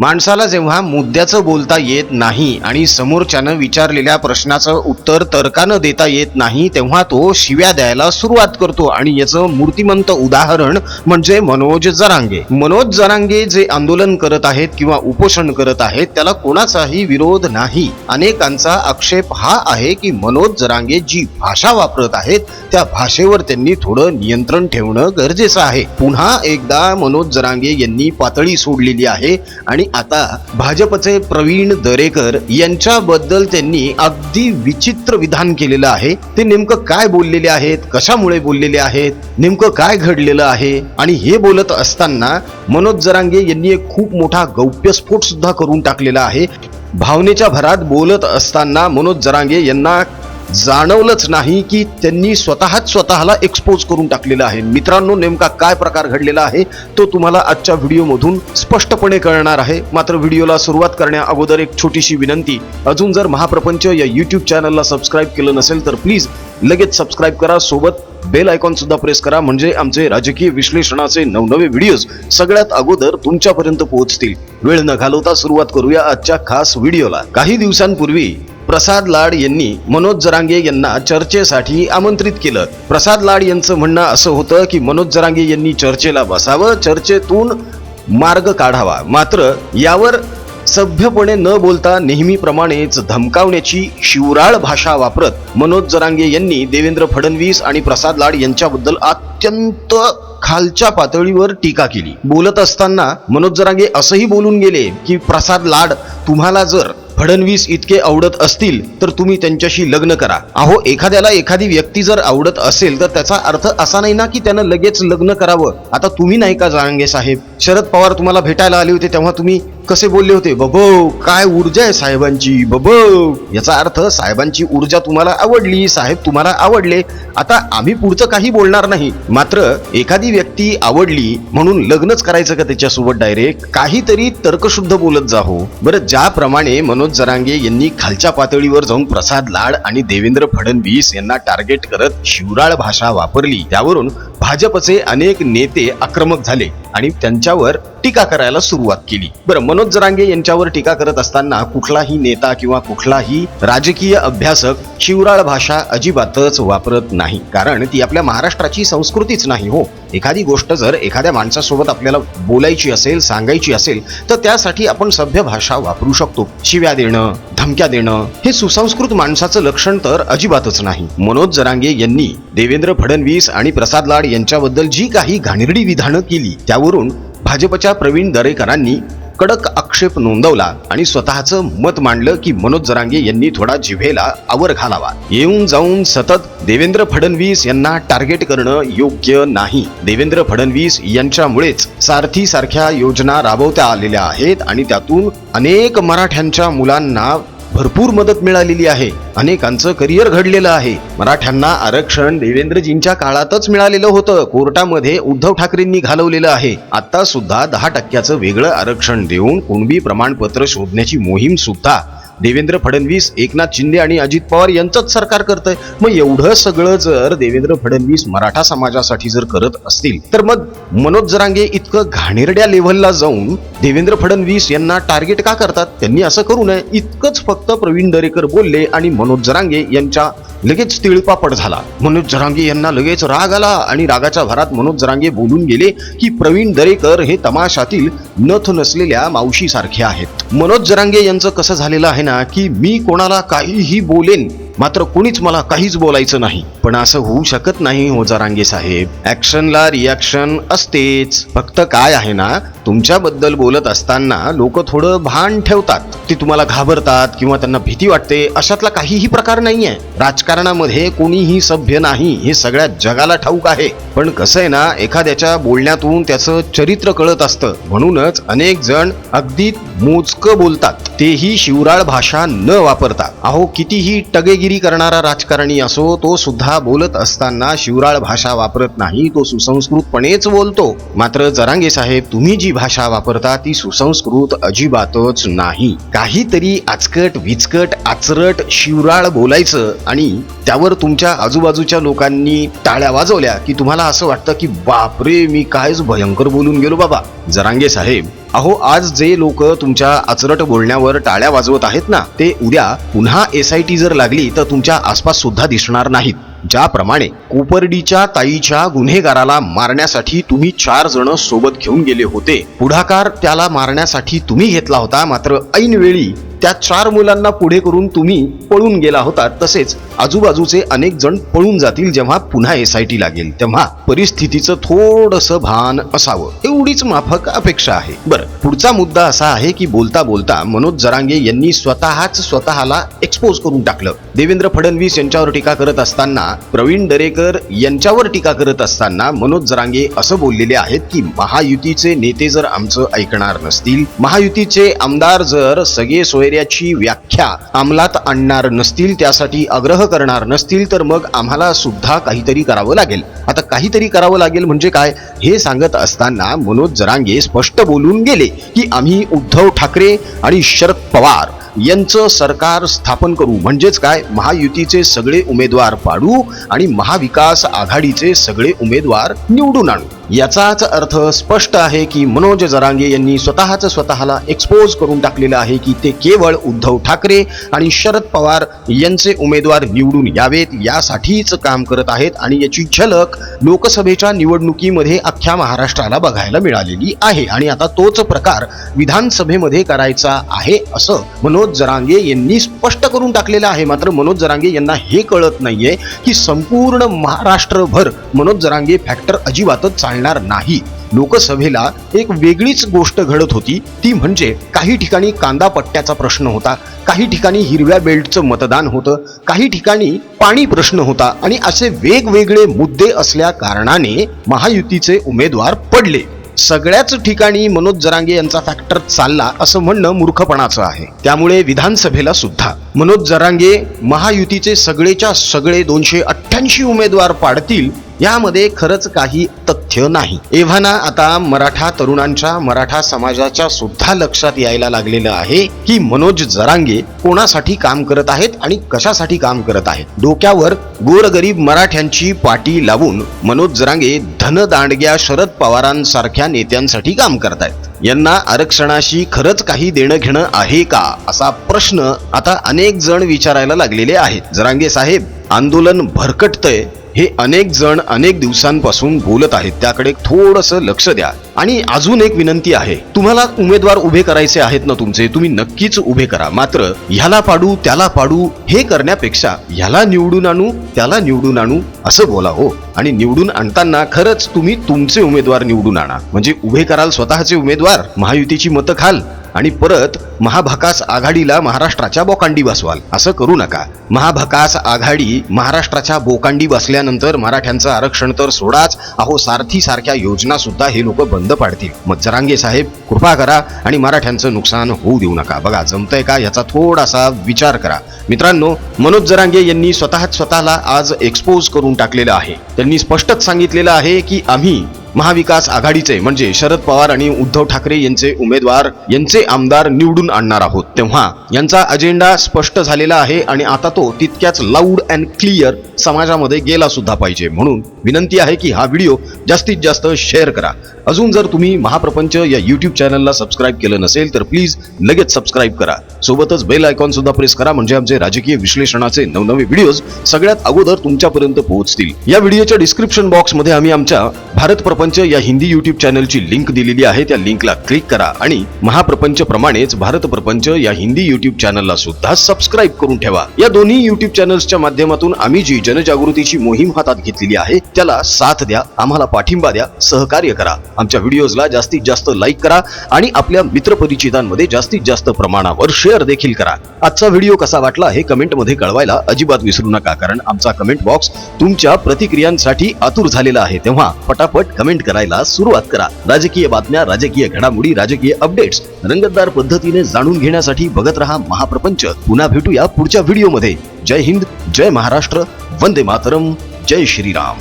माणसाला जेव्हा मुद्द्याचं बोलता येत नाही आणि समोरच्यानं विचारलेल्या प्रश्नाचं उत्तर तर्कानं देता येत नाही तेव्हा तो शिव्या द्यायला सुरुवात करतो. आणि याचं मूर्तिमंत उदाहरण म्हणजे मनोज जरांगे. मनोज जरांगे जे आंदोलन करत आहेत किंवा उपोषण करत आहेत त्याला कोणाचाही विरोध नाही. अनेकांचा आक्षेप हा आहे की मनोज जरांगे जी भाषा वापरत आहेत त्या भाषेवर त्यांनी थोडं नियंत्रण ठेवणं गरजेचं आहे. पुन्हा एकदा मनोज जरांगे यांनी पातळी सोडलेली आहे आणि आता भाजपचे प्रवीण दरेकर यांच्याबद्दल त्यांनी अगदी विचित्र विधान केलेलं आहे. ते नेमकं काय बोललेले आहेत? कशामुळे बोललेले आहेत? नेमकं काय घडलेलं आहे? आणि हे बोलत असताना मनोज जरांगे यांनी एक खूप मोठा गौप्यस्फोट सुद्धा करून टाकलेला आहे. भावनेच्या भरात बोलत असताना मनोज जरांगे यांना जाणवलंच नाही की त्यांनी स्वतःच स्वतःला एक्सपोज करून टाकलेलं आहे. मित्रांनो नेमका काय प्रकार घडलेला आहे तो तुम्हाला आजच्या व्हिडिओमधून स्पष्टपणे कळणार आहे. मात्र व्हिडिओला सुरुवात करण्या अगोदर एक छोटीशी विनंती. अजून जर महाप्रपंच या यूट्यूब चॅनलला सबस्क्राईब केलं नसेल तर प्लीज लगेच सबस्क्राईब करा. सोबत बेल आयकॉन सुद्धा प्रेस करा. म्हणजे आमचे राजकीय विश्लेषणाचे नवनवे व्हिडिओज सगळ्यात अगोदर तुमच्यापर्यंत पोहोचतील. वेळ न घालवता सुरुवात करूया आजच्या खास व्हिडिओला. काही दिवसांपूर्वी प्रसाद लाड यांनी मनोज जरांगे यांना चर्चेसाठी आमंत्रित केलं. प्रसाद लाड यांचं म्हणणं असं होतं की मनोज जरांगे यांनी चर्चेला बसावं चर्चेतून मार्ग काढावा. मात्र यावर सभ्यपणे न बोलता नेहमीप्रमाणेच धमकावण्याची शिवराळ भाषा वापरत मनोज जरांगे यांनी देवेंद्र फडणवीस आणि प्रसाद लाड यांच्याबद्दल अत्यंत खालच्या पातळीवर टीका केली. बोलत असताना मनोज जरांगे असंही बोलून गेले की प्रसाद लाड तुम्हाला जर फडणवीस इतके आवडत असतील तर तुम्ही त्यांच्याशी लग्न करा. अहो एखाद्याला एखादी व्यक्ती जर आवडत असेल तर त्याचा अर्थ असा नाही ना की त्यानं लगेच लग्न करावं. आता तुम्ही नाही का जाणगे साहेब? शरद पवार तुम्हाला भेटायला आले होते तेव्हा तुम्ही कसे बोलले होते? बबो काय ऊर्जा आहे साहेबांची? बबो याचा अर्थ साहेबांची ऊर्जा तुम्हाला आवडली साहेब तुम्हाला आवडले. आता आम्ही पुढचं काही बोलणार नाही. मात्र एखादी व्यक्ती आवडली म्हणून लग्नच करायचं का त्याच्यासोबत डायरेक्ट काहीतरी तर्कशुद्ध बोलत जा हो. बरं ज्याप्रमाणे मनोज जरांगे यांनी खालच्या पातळीवर जाऊन प्रसाद लाड आणि देवेंद्र फडणवीस यांना टार्गेट करत शिवराळ भाषा वापरली. त्यावरून भाजपचे अनेक नेते आक्रमक झाले आणि त्यांच्यावर टीका करायला सुरुवात केली. बरं मनोज जरांगे यांच्यावर टीका करत असताना कुठलाही नेता किंवा कुठलाही राजकीय अभ्यासक शिवराळ भाषा अजिबातच वापरत नाही. कारण ती आपल्या महाराष्ट्राची संस्कृतीच नाही हो. एखादी गोष्ट जर एखाद्या माणसासोबत आपल्याला बोलायची असेल सांगायची असेल तर त्यासाठी आपण सभ्य भाषा वापरू शकतो. शिव्या देणं धमक्या देणं हे सुसंस्कृत माणसाचं लक्षण तर अजिबातच नाही. मनोज जरांगे यांनी देवेंद्र फडणवीस आणि प्रसाद लाड यांच्याबद्दल जी काही घाणेरडी विधानं केली त्यावरून भाजपच्या प्रवीण दरेकरांनी कडक आक्षेप नोंदवला आणि स्वतःचं मत मांडलं की मनोज जरांगे यांनी थोडा जिव्हेला आवर घालावा. येऊन जाऊन सतत देवेंद्र फडणवीस यांना टार्गेट करणं योग्य नाही. देवेंद्र फडणवीस यांच्यामुळेच सारथी सारख्या योजना राबवता आलेल्या आहेत आणि त्यातून अनेक मराठ्यांच्या मुलांना भरपूर मदत मिळालेली आहे. अनेकांचं करिअर घडलेलं आहे. मराठ्यांना आरक्षण देवेंद्रजींच्या काळातच मिळालेलं होतं. कोर्टामध्ये उद्धव ठाकरेंनी घालवलेलं आहे. आता सुद्धा दहा टक्क्याचं वेगळं आरक्षण देऊन कुणबी प्रमाणपत्र शोधण्याची मोहीम सुद्धा देवेंद्र फडणवीस एकनाथ शिंदे आणि अजित पवार यांचंच सरकार करतंय. मग एवढं सगळं जर देवेंद्र फडणवीस मराठा समाजासाठी जर करत असतील तर मग मनोज जरांगे इतकं घाणेरड्या लेव्हलला जाऊन देवेंद्र फडणवीस यांना टार्गेट का करतात? त्यांनी असं करू नये. इतकंच फक्त प्रवीण दरेकर बोलले आणि मनोज जरांगे यांच्या लगेच तिळपापड झाला. मनोज जरांगे यांना लगेच राग आला आणि रागाच्या भरात मनोज जरांगे बोलून गेले की प्रवीण दरेकर हे तमाशातील नथ नसलेल्या मावशीसारखे आहेत. मनोज जरांगे यांचं कसं झालेलं आहे ना की मी कोणाला काहीही बोलेन मात्र कोणीच मला काहीच बोलायचं नाही. पण असं होऊ शकत नाही हो जरांगे साहेब. ऍक्शनला रिॲक्शन असतेच. फक्त काय आहे ना तुमच्याबद्दल बोलत असताना लोक थोडं भान ठेवतात. ते तुम्हाला घाबरतात किंवा त्यांना भीती वाटते. अशातला काहीही प्रकार नाहीये. राजकारणामध्ये कोणीही सभ्य नाही. हे सगळ्या जगाला ठाऊक आहे. पण कसं आहे ना एखाद्याच्या बोलण्यातून त्याचं चरित्र कळत असतं. म्हणूनच अनेक जण अगदी मोजकं बोलतात. तेही शिवराळ भाषा न वापरता. अहो कितीही टगेगिरी करणारा राजकारणी असो तो सुद्धा बोलत असताना शिवराळ भाषा वापरत नाही. तो सुसंस्कृतपणेच बोलतो. मात्र जरांगे साहेब तुम्ही जी भाषा वापरता ती सुसंस्कृत अजिबातच नाही. काहीतरी आचकट विचकट आचरट शिवराळ बोलायचं आणि त्यावर तुमच्या आजूबाजूच्या लोकांनी टाळ्या वाजवल्या की तुम्हाला असं वाटतं की बापरे मी कायच भयंकर बोलून गेलो बाबा. जरांगे साहेब अहो आज जे लोक तुमच्या आचरट बोलण्यावर टाळ्या वाजवत आहेत ना ते उद्या पुन्हा एस आय टी जर लागली तर तुमच्या आसपास सुद्धा दिसणार नाहीत. ज्याप्रमाणे कोपर्डीच्या ताईच्या गुन्हेगाराला मारण्यासाठी तुम्ही चार जण सोबत घेऊन गेले होते. पुढाकार त्याला मारण्यासाठी तुम्ही घेतला होता मात्र ऐनवेळी त्या चार मुलांना पुढे करून तुम्ही पळून गेला होता. तसेच आजूबाजूचे अनेक जण पळून जातील जेव्हा पुन्हा एस आय टी लागेल तेव्हा परिस्थितीचं थोडस भान असावं. एवढीच माफक अपेक्षा आहे. बरं पुढचा मुद्दा असा आहे की बोलता बोलता मनोज जरांगे यांनी स्वतःच स्वतःला एक्सपोज करून टाकलं. देवेंद्र फडणवीस यांच्यावर टीका करत असताना प्रवीण दरेकर यांच्यावर टीका करत असताना मनोज जरांगे असं बोललेले आहेत की महायुतीचे नेते जर आमचं ऐकणार नसतील महायुतीचे आमदार जर सगळे सोय सोयऱ्याची व्याख्या. अंमलात आणणार नसतील त्यासाठी आग्रह करणार नसतील तर मग आम्हाला सुद्धा काहीतरी करावं लागेल. आता काहीतरी करावं लागेल म्हणजे काय? हे सांगत असताना मनोज जरांगे स्पष्ट बोलून गेले की आम्ही उद्धव ठाकरे आणि शरद पवार यांचं सरकार स्थापन करू. म्हणजेच काय? महायुतीचे सगळे उमेदवार पाडू आणि महाविकास आघाडीचे सगळे उमेदवार निवडून आणू. याचाच अर्थ स्पष्ट आहे की मनोज जरांगे यांनी स्वतःच स्वतःला एक्सपोज करून टाकलेलं आहे की ते केवळ उद्धव ठाकरे आणि शरद पवार यांचे उमेदवार निवडून यावेत यासाठीच काम करत आहेत आणि याची झलक लोकसभेच्या निवडणुकीमध्ये अख्ख्या महाराष्ट्राला बघायला मिळालेली आहे. आणि आता तोच प्रकार विधानसभेमध्ये करायचा आहे असं मनोज जरांगे यांनी स्पष्ट करून टाकलेलं आहे. मात्र मनोज जरांगे यांना हे कळत नाहीये की संपूर्ण महाराष्ट्रभर मनोज जरांगे फॅक्टर अजिबातच चालणार नाही. लोकसभेला एक वेगळीच गोष्ट घडत होती. ती म्हणजे काही ठिकाणी कांदा पट्ट्याचा प्रश्न होता. काही ठिकाणी हिरव्या बेल्टचं मतदान होतं. काही ठिकाणी पाणी प्रश्न होता. आणि असे वेगवेगळे मुद्दे असल्या कारणाने महायुतीचे उमेदवार पडले. सगळ्याच ठिकाणी मनोज जरांगे यांचा फॅक्टर चालला असं म्हणणं मूर्खपणाचं आहे. त्यामुळे विधानसभेला सुद्धा. मनोज जरांगे महायुतीचे सगळेच्या सगळे दोनशे अठ्ठ्याऐंशी उमेदवार पाडतील यामध्ये खरंच काही तथ्य नाही. एव्हाना आता मराठा तरुणांच्या मराठा समाजाच्या सुद्धा लक्षात यायला लागलेलं आहे की मनोज जरांगे कोणासाठी काम करत आहेत आणि कशासाठी काम करत आहेत. डोक्यावर गोरगरीब मराठ्यांची पाटी लावून मनोज जरांगे धनदांडग्या शरद पवारांसारख्या नेत्यांसाठी काम करतायत यांना आरक्षणाशी खरंच काही देणं घेणं आहे का असा प्रश्न आता अनेक जण विचारायला लागलेले आहेत. जरांगे साहेब आंदोलन भरकटतंय हे अनेक जण अनेक दिवसांपासून बोलत आहेत. त्याकडे थोडंसं लक्ष द्या. आणि अजून एक विनंती आहे. तुम्हाला उमेदवार उभे करायचे आहेत ना तुमचे? तुम्ही नक्कीच उभे करा. मात्र ह्याला पाडू त्याला पाडू हे करण्यापेक्षा ह्याला निवडून आणू त्याला निवडून आणू असं बोला हो. आणि निवडून आणताना खरंच तुम्ही तुमचे उमेदवार निवडून आणा. म्हणजे उभे कराल स्वतःचे उमेदवार महायुतीची मतं खाल आणि परत महाभकास आघाडीला महाराष्ट्राच्या बोकांडी बसवाल. असं करू नका. महाभकास आघाडी महाराष्ट्राच्या बोकांडी बसल्यानंतर मराठ्यांचं आरक्षण तर सोडाच. अहो सारथी सारख्या योजना सुद्धा हे लोक बंद पाडतील. मग जरांगे साहेब कृपा करा आणि मराठ्यांचं नुकसान होऊ देऊ नका. बघा जमतंय का याचा थोडासा विचार करा. मित्रांनो मनोज जरांगे यांनी स्वतःच स्वतःला आज एक्सपोज करून टाकलेलं आहे. त्यांनी स्पष्टच सांगितलेलं आहे की आम्ही महाविकास आघाडीचे म्हणजे शरद पवार आणि उद्धव ठाकरे यांचे उमेदवार यांचे आमदार निवडून आणणार आहोत. तेव्हा यांचा अजेंडा स्पष्ट झालेला आहे आणि आता तो तितक्याच लाऊड अँड क्लिअर समाजामध्ये गेला सुद्धा पाहिजे. म्हणून विनंती आहे की हा व्हिडिओ जास्तीत जास्त शेअर करा. अजून जर तुम्ही महाप्रपंच या युट्यूब चॅनलला सबस्क्राईब केलं नसेल तर प्लीज लगेच सबस्क्राईब करा. सोबतच बेल आयकॉन सुद्धा प्रेस करा म्हणजे आमचे राजकीय विश्लेषणाचे नवनवे व्हिडिओज सगळ्यात अगोदर तुमच्यापर्यंत पोहोचतील. या व्हिडिओच्या डिस्क्रिप्शन बॉक्समध्ये आम्ही आमच्या भारत प्रपंच या हिंदी युट्यूब चॅनलची लिंक दिलेली आहे. त्या लिंकला क्लिक करा आणि महाप्रपंच प्रमाणेच भारत प्रपंच या हिंदी युट्यूब चॅनलला सुद्धा सबस्क्राईब करून ठेवा. या दोन्ही युट्यूब चॅनल्सच्या माध्यमातून आम्ही जी जनजागृतीची मोहीम हातात घेतलेली आहे त्याला साथ द्या आम्हाला पाठिंबा द्या सहकार्य करा. आमच्या व्हिडिओजला जास्तीत जास्त लाईक करा आणि आपल्या मित्रपरिचितांमध्ये जास्तीत जास्त प्रमाणावर शेअर देखील करा. आजचा व्हिडिओ कसा वाटला हे कमेंटमध्ये कळवायला अजिबात विसरू नका कारण आमचा कमेंट बॉक्स तुमच्या प्रतिक्रियांसाठी आतुर झालेला आहे. तेव्हा पटापट कमेंट करायला सुरुवात करा. राजकीय बातम्या राजकीय घडामोडी राजकीय अपडेट्स रंगतदार पद्धतीने जाणून घेण्यासाठी बघत रहा महाप्रपंच. पुन्हा भेटूया पुढच्या व्हिडिओमध्ये जय हिंद जय महाराष्ट्र वंदे मातरम जय श्रीराम.